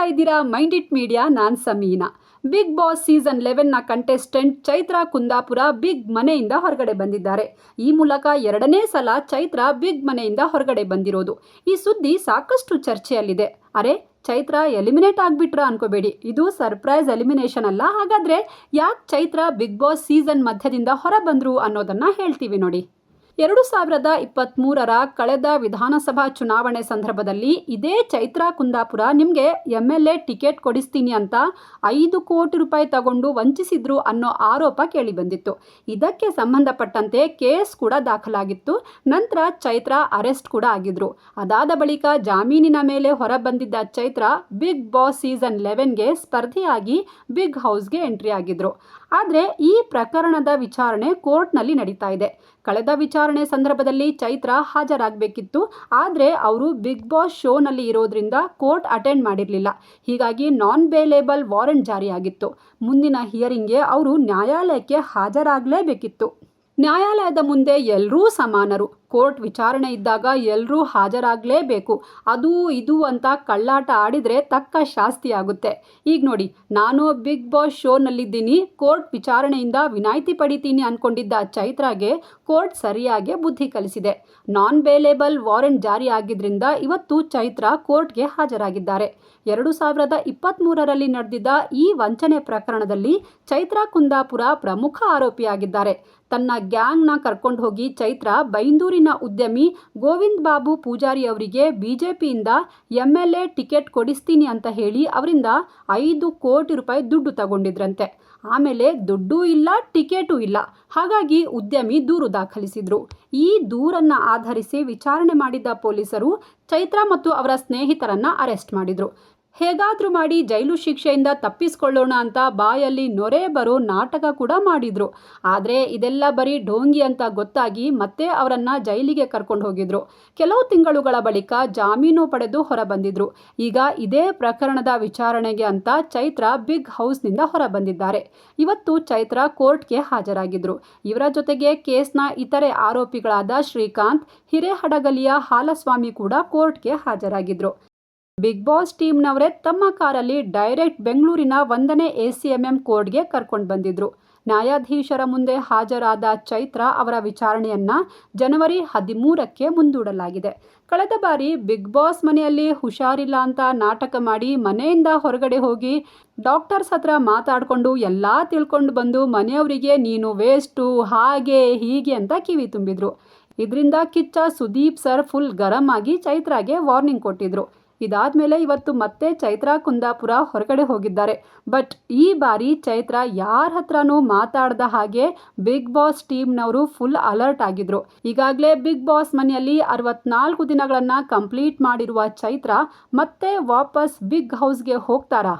ನೋಡ್ತಾ ಇದ್ದೀರಾ? Mind it media ನಾನ್ ಸಮೀನಾ. ಬಿಗ್ ಬಾಸ್ ಸೀಸನ್ ಲೆವೆನ್ನ ಕಂಟೆಸ್ಟೆಂಟ್ ಚೈತ್ರ ಕುಂದಾಪುರ ಬಿಗ್ ಮನೆಯಿಂದ ಹೊರಗಡೆ ಬಂದಿದ್ದಾರೆ. ಈ ಮೂಲಕ ಎರಡನೇ ಸಲ ಚೈತ್ರ ಬಿಗ್ ಮನೆಯಿಂದ ಹೊರಗಡೆ ಬಂದಿರೋದು. ಈ ಸುದ್ದಿ ಸಾಕಷ್ಟು ಚರ್ಚೆಯಲ್ಲಿದೆ. ಅರೆ, ಚೈತ್ರ ಎಲಿಮಿನೇಟ್ ಆಗ್ಬಿಟ್ರ ಅನ್ಕೋಬೇಡಿ. ಇದು ಸರ್ಪ್ರೈಸ್ ಎಲಿಮಿನೇಷನ್ ಅಲ್ಲ. ಹಾಗಾದ್ರೆ ಯಾಕೆ ಚೈತ್ರ ಬಿಗ್ ಬಾಸ್ ಸೀಸನ್ ಮಧ್ಯದಿಂದ ಹೊರ ಬಂದ್ರು ಅನ್ನೋದನ್ನ ಹೇಳ್ತೀವಿ ನೋಡಿ. ಎರಡು ಸಾವಿರದ ಇಪ್ಪತ್ತ್ಮೂರರ ಕಳೆದ ವಿಧಾನಸಭಾ ಚುನಾವಣೆ ಸಂದರ್ಭದಲ್ಲಿ ಇದೇ ಚೈತ್ರಾ ಕುಂದಾಪುರ ನಿಮಗೆ ಎಂ ಎಲ್ ಎ ಟಿಕೆಟ್ ಕೊಡಿಸ್ತೀನಿ ಅಂತ ಐದು ಕೋಟಿ ರೂಪಾಯಿ ತಗೊಂಡು ವಂಚಿಸಿದ್ರು ಅನ್ನೋ ಆರೋಪ ಕೇಳಿಬಂದಿತ್ತು. ಇದಕ್ಕೆ ಸಂಬಂಧಪಟ್ಟಂತೆ ಕೇಸ್ ಕೂಡ ದಾಖಲಾಗಿತ್ತು. ನಂತರ ಚೈತ್ರಾ ಅರೆಸ್ಟ್ ಕೂಡ ಆಗಿದ್ರು. ಅದಾದ ಬಳಿಕ ಜಾಮೀನಿನ ಮೇಲೆ ಹೊರಬಂದಿದ್ದ ಚೈತ್ರಾ ಬಿಗ್ ಬಾಸ್ ಸೀಸನ್ ಲೆವೆನ್ಗೆ ಸ್ಪರ್ಧಿಯಾಗಿ ಬಿಗ್ ಹೌಸ್ಗೆ ಎಂಟ್ರಿ ಆಗಿದ್ರು. ಆದರೆ ಈ ಪ್ರಕರಣದ ವಿಚಾರಣೆ ಕೋರ್ಟ್ನಲ್ಲಿ ನಡೀತಾ ಇದೆ. ಕಳೆದ ವಿಚಾರಣೆ ಸಂದರ್ಭದಲ್ಲಿ ಚೈತ್ರ ಹಾಜರಾಗಬೇಕಿತ್ತು. ಆದರೆ ಅವರು ಬಿಗ್ ಬಾಸ್ ಶೋನಲ್ಲಿ ಇರೋದ್ರಿಂದ ಕೋರ್ಟ್ ಅಟೆಂಡ್ ಮಾಡಿರಲಿಲ್ಲ. ಹೀಗಾಗಿ ನಾನ್ ಬೇಲೇಬಲ್ ವಾರೆಂಟ್ ಜಾರಿಯಾಗಿತ್ತು. ಮುಂದಿನ ಹಿಯರಿಂಗ್ಗೆ ಅವರು ನ್ಯಾಯಾಲಯಕ್ಕೆ ಹಾಜರಾಗಲೇಬೇಕಿತ್ತು. ನ್ಯಾಯಾಲಯದ ಮುಂದೆ ಎಲ್ಲರೂ ಸಮಾನರು. ಕೋರ್ಟ್ ವಿಚಾರಣೆ ಇದ್ದಾಗ ಎಲ್ಲರೂ ಹಾಜರಾಗಲೇಬೇಕು. ಅದು ಇದು ಅಂತ ಕಳ್ಳಾಟ ಆಡಿದರೆ ತಕ್ಕ ಶಾಸ್ತಿ ಆಗುತ್ತೆ ಈಗ ನೋಡಿ, ನಾನು ಬಿಗ್ ಬಾಸ್ ಶೋನಲ್ಲಿದ್ದೀನಿ. ಕೋರ್ಟ್ ವಿಚಾರಣೆಯಿಂದ ವಿನಾಯಿತಿ ಪಡಿತೀನಿ ಅಂದ್ಕೊಂಡಿದ್ದ ಚೈತ್ರಾಗೆ ಕೋರ್ಟ್ ಸರಿಯಾಗಿ ಬುದ್ಧಿ ಕಲಿಸಿದೆ. ನಾನ್ ಬೇಲೇಬಲ್ ವಾರೆಂಟ್ ಜಾರಿ ಆಗಿದ್ದರಿಂದ ಇವತ್ತು ಚೈತ್ರ ಕೋರ್ಟ್ಗೆ ಹಾಜರಾಗಿದ್ದಾರೆ. ಎರಡು ಸಾವಿರದ ಇಪ್ಪತ್ತ್ಮೂರರಲ್ಲಿ ನಡೆದಿದ್ದ ಈ ವಂಚನೆ ಪ್ರಕರಣದಲ್ಲಿ ಚೈತ್ರಾ ಕುಂದಾಪುರ ಪ್ರಮುಖ ಆರೋಪಿಯಾಗಿದ್ದಾರೆ. ತನ್ನ ಗ್ಯಾಂಗ್ನ ಕರ್ಕೊಂಡು ಹೋಗಿ ಚೈತ್ರ ಬೈಂದೂರಿನ ಉದ್ಯಮಿ ಗೋವಿಂದ್ ಬಾಬು ಪೂಜಾರಿ ಅವರಿಗೆ ಬಿಜೆಪಿಯಿಂದ ಎಂ ಎಲ್ ಎ ಟಿಕೆಟ್ ಕೊಡಿಸ್ತೀನಿ ಅಂತ ಹೇಳಿ ಅವರಿಂದ ಐದು ಕೋಟಿ ರೂಪಾಯಿ ದುಡ್ಡು ತಗೊಂಡಿದ್ರಂತೆ. ಆಮೇಲೆ ದುಡ್ಡೂ ಇಲ್ಲ, ಟಿಕೆಟೂ ಇಲ್ಲ. ಹಾಗಾಗಿ ಉದ್ಯಮಿ ದೂರು ದಾಖಲಿಸಿದ್ರು. ಈ ದೂರನ್ನು ಆಧರಿಸಿ ವಿಚಾರಣೆ ಮಾಡಿದ್ದ ಪೊಲೀಸರು ಚೈತ್ರ ಮತ್ತು ಅವರ ಸ್ನೇಹಿತರನ್ನ ಅರೆಸ್ಟ್ ಮಾಡಿದ್ರು. ಹೇಗಾದ್ರೂ ಮಾಡಿ ಜೈಲು ಶಿಕ್ಷೆಯಿಂದ ತಪ್ಪಿಸ್ಕೊಳ್ಳೋಣ ಅಂತ ಬಾಯಲ್ಲಿ ನೊರೆ ಬರೋ ನಾಟಕ ಕೂಡ ಮಾಡಿದ್ರು. ಆದರೆ ಇದೆಲ್ಲ ಬರೀ ಢೋಂಗಿ ಅಂತ ಗೊತ್ತಾಗಿ ಮತ್ತೆ ಅವರನ್ನು ಜೈಲಿಗೆ ಕರ್ಕೊಂಡು ಹೋಗಿದ್ರು. ಕೆಲವು ತಿಂಗಳುಗಳ ಬಳಿಕ ಜಾಮೀನು ಪಡೆದು ಹೊರಬಂದಿದ್ರು. ಈಗ ಇದೇ ಪ್ರಕರಣದ ವಿಚಾರಣೆಗೆ ಅಂತ ಚೈತ್ರ ಬಿಗ್ ಹೌಸ್ನಿಂದ ಹೊರಬಂದಿದ್ದಾರೆ. ಇವತ್ತು ಚೈತ್ರ ಕೋರ್ಟ್ಗೆ ಹಾಜರಾಗಿದ್ರು. ಇವರ ಜೊತೆಗೆ ಕೇಸ್ನ ಇತರೆ ಆರೋಪಿಗಳಾದ ಶ್ರೀಕಾಂತ್, ಹಿರೇಹಡಗಲಿಯ ಹಾಲಸ್ವಾಮಿ ಕೂಡ ಕೋರ್ಟ್ಗೆ ಹಾಜರಾಗಿದ್ರು. ಬಿಗ್ ಬಾಸ್ ಟೀಮ್ನವರೇ ತಮ್ಮ ಕಾರಲ್ಲಿ ಡೈರೆಕ್ಟ್ ಬೆಂಗಳೂರಿನ ಒಂದನೇ ಎ ಸಿ ಎಂ ಎಂ ಕೋರ್ಟ್ಗೆ ಕರ್ಕೊಂಡು ಬಂದಿದ್ರು. ನ್ಯಾಯಾಧೀಶರ ಮುಂದೆ ಹಾಜರಾದ ಚೈತ್ರ ಅವರ ವಿಚಾರಣೆಯನ್ನ ಜನವರಿ ಹದಿಮೂರಕ್ಕೆ ಮುಂದೂಡಲಾಗಿದೆ. ಕಳೆದ ಬಾರಿ ಬಿಗ್ ಬಾಸ್ ಮನೆಯಲ್ಲಿ ಹುಷಾರಿಲ್ಲ ಅಂತ ನಾಟಕ ಮಾಡಿ ಮನೆಯಿಂದ ಹೊರಗಡೆ ಹೋಗಿ ಡಾಕ್ಟರ್ಸ್ ಹತ್ರ ಮಾತಾಡಿಕೊಂಡು ಎಲ್ಲ ತಿಳ್ಕೊಂಡು ಬಂದು ಮನೆಯವರಿಗೆ, ನೀನು ವೇಸ್ಟು, ಹಾಗೆ, ಹೀಗೆ ಅಂತ ಕಿವಿ ತುಂಬಿದ್ರು. ಇದರಿಂದ ಕಿಚ್ಚ ಸುದೀಪ್ ಸರ್ ಫುಲ್ ಗರಂ ಆಗಿ ಚೈತ್ರಾಗೆ ವಾರ್ನಿಂಗ್ ಕೊಟ್ಟಿದ್ರು. ಇದಾದ್ಮೇಲೆ ಇವತ್ತು ಮತ್ತೆ ಚೈತ್ರ ಕುಂದಾಪುರ ಹೊರಗಡೆ ಹೋಗಿದ್ದಾರೆ. ಬಟ್ ಈ ಬಾರಿ ಚೈತ್ರ ಯಾರ ಹತ್ರನೂ ಮಾತಾಡದ ಹಾಗೆ ಬಿಗ್ ಬಾಸ್ ಟೀಮ್ನವರು ಫುಲ್ ಅಲರ್ಟ್ ಆಗಿದ್ರು. ಈಗಾಗಲೇ ಬಿಗ್ ಬಾಸ್ ಮನೆಯಲ್ಲಿ ಅರವತ್ನಾಲ್ಕು ದಿನಗಳನ್ನ ಕಂಪ್ಲೀಟ್ ಮಾಡಿರುವ ಚೈತ್ರ ಮತ್ತೆ ವಾಪಸ್ ಬಿಗ್ ಹೌಸ್ಗೆ ಹೋಗ್ತಾರಾ?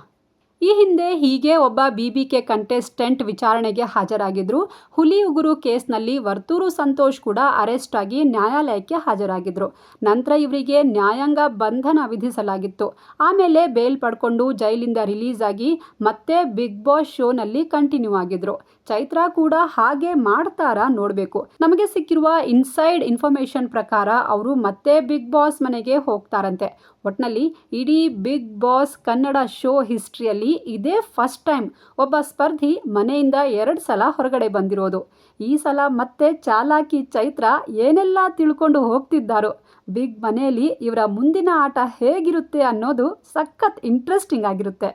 ಈ ಹಿಂದೆ ಹೀಗೆ ಒಬ್ಬ ಬಿ ಬಿ ಕೆ ಕಂಟೆಸ್ಟೆಂಟ್ ವಿಚಾರಣೆಗೆ ಹಾಜರಾಗಿದ್ರು. ಹುಲಿ ಉಗುರು ಕೇಸ್ನಲ್ಲಿ ವರ್ತೂರು ಸಂತೋಷ್ ಕೂಡ ಅರೆಸ್ಟ್ ಆಗಿ ನ್ಯಾಯಾಲಯಕ್ಕೆ ಹಾಜರಾಗಿದ್ರು. ನಂತರ ಇವರಿಗೆ ನ್ಯಾಯಾಂಗ ಬಂಧನ ವಿಧಿಸಲಾಗಿತ್ತು. ಆಮೇಲೆ ಬೇಲ್ ಪಡ್ಕೊಂಡು ಜೈಲಿಂದ ರಿಲೀಸ್ ಆಗಿ ಮತ್ತೆ ಬಿಗ್ ಬಾಸ್ ಶೋನಲ್ಲಿ ಕಂಟಿನ್ಯೂ ಆಗಿದ್ರು. ಚೈತ್ರ ಕೂಡ ಹಾಗೆ ಮಾಡ್ತಾರಾ ನೋಡಬೇಕು. ನಮಗೆ ಸಿಕ್ಕಿರುವ ಇನ್ಸೈಡ್ ಇನ್ಫಾರ್ಮೇಶನ್ ಪ್ರಕಾರ ಅವರು ಮತ್ತೆ ಬಿಗ್ ಬಾಸ್ ಮನೆಗೆ ಹೋಗ್ತಾರಂತೆ. ಒಟ್ನಲ್ಲಿ ಇಡೀ ಬಿಗ್ ಬಾಸ್ ಕನ್ನಡ ಶೋ ಹಿಸ್ಟ್ರಿಯಲ್ಲಿ ಇದೇ ಫಸ್ಟ್ ಟೈಮ್ ಒಬ್ಬ ಸ್ಪರ್ಧಿ ಮನೆಯಿಂದ ಎರಡು ಸಲ ಹೊರಗಡೆ ಬಂದಿರೋದು. ಈ ಸಲ ಮತ್ತೆ ಚಾಲಾಕಿ ಚೈತ್ರ ಏನೆಲ್ಲ ತಿಳ್ಕೊಂಡು ಹೋಗ್ತಿದ್ದಾರೋ, ಬಿಗ್ ಮನೆಯಲ್ಲಿ ಇವರ ಮುಂದಿನ ಆಟ ಹೇಗಿರುತ್ತೆ ಅನ್ನೋದು ಸಖತ್ ಇಂಟ್ರೆಸ್ಟಿಂಗ್ ಆಗಿರುತ್ತೆ.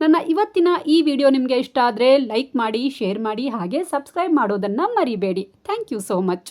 ನನ್ನ ಇವತ್ತಿನ ಈ ವಿಡಿಯೋ ನಿಮಗೆ ಇಷ್ಟ ಆದರೆ ಲೈಕ್ ಮಾಡಿ, ಶೇರ್ ಮಾಡಿ, ಹಾಗೆ ಸಬ್ಸ್ಕ್ರೈಬ್ ಮಾಡೋದನ್ನು ಮರಿಬೇಡಿ. Thank you so much.